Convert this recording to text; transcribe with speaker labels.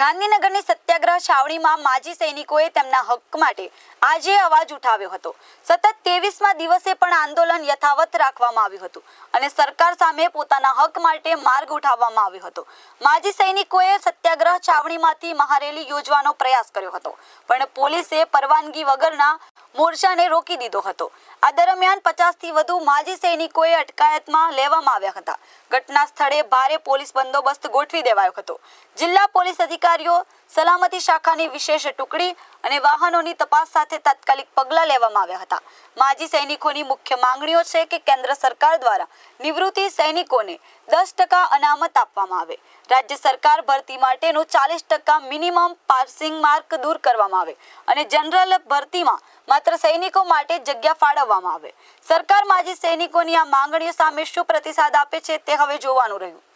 Speaker 1: ગાંધીનગરની સત્યાગ્રહ છાવણીમાં માજી સૈનિકોએ તેમના હક માટે આજે અવાજ ઉઠાવ્યો હતો. સતત ત્રેવીસમાં દિવસે પણ આંદોલન યથાવત રાખવામાં આવ્યું હતું અને સરકાર સામે પોતાના હક માટે માર્ગ ઉઠાવવામાં આવ્યો હતો. માજી સૈનિકોએ સત્યાગ્રહ છાવણીમાંથી મહારેલી યોજવાનો પ્રયાસ કર્યો હતો. પણ પોલીસે પરવાનગી વગરના મોરચાને રોકી દીધો હતો. આ દરમિયાન પચાસથી વધુ માજી સૈનિકોએ અટકાયતમાં લેવામાં આવ્યા હતા. ઘટના સ્થળે ભારે પોલીસ બંદોબસ્ત ગોઠવી દેવાયો હતો. જિલ્લા પોલીસ અધિકારીઓ સલામતી શાખાની વિશેષ ટુકડી અને વાહનોની તપાસ સાથે તાત્કાલિક પગલાં લેવામાં આવ્યા હતા. માજી સૈનિકોની મુખ્ય માંગણીઓ છે કે કેન્દ્ર સરકાર દ્વારા નિવૃત્તિ સૈનિકોને દસ ટકા અનામત આપવામાં આવે. રાજ્ય સરકાર ભરતી માટેનું ચાલીસ ટકા મિનિમમ પાસિંગ માર્ક દૂર કરવામાં આવે અને જનરલ ભરતીમાં માત્ર સૈનિકો માટે જગ્યા ફાળવવામાં આવે. સરકાર માજી સૈનિકોની આ માંગણીઓ સામે શું પ્રતિસાદ આપે છે તે હવે જોવાનું રહ્યું.